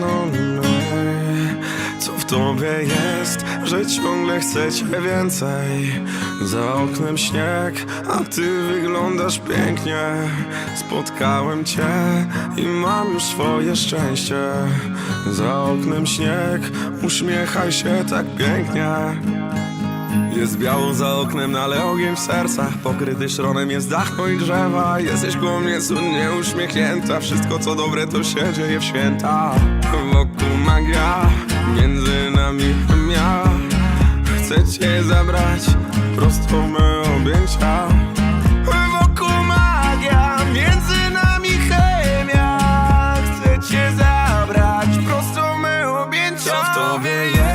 no, no Co w tobie jest, że ciągle chcecie więcej? Za oknem śnieg, a ty wyglądasz pięknie. Spotkałem cię i mam już swoje szczęście. Za oknem śnieg, uśmiechaj się tak pięknie jest biało za oknem, ale ogień w sercach Pokryty szronem. Jest dach i drzewa Jesteś koło mnie cudnie uśmiechnięta. Wszystko co dobre to się dzieje w święta. Wokół magia, między nami chemia Chcę cię zabrać prosto w me objęcia. Wokół magia, między nami chemia. Chcę cię zabrać prosto w me objęcia. Co w tobie jest,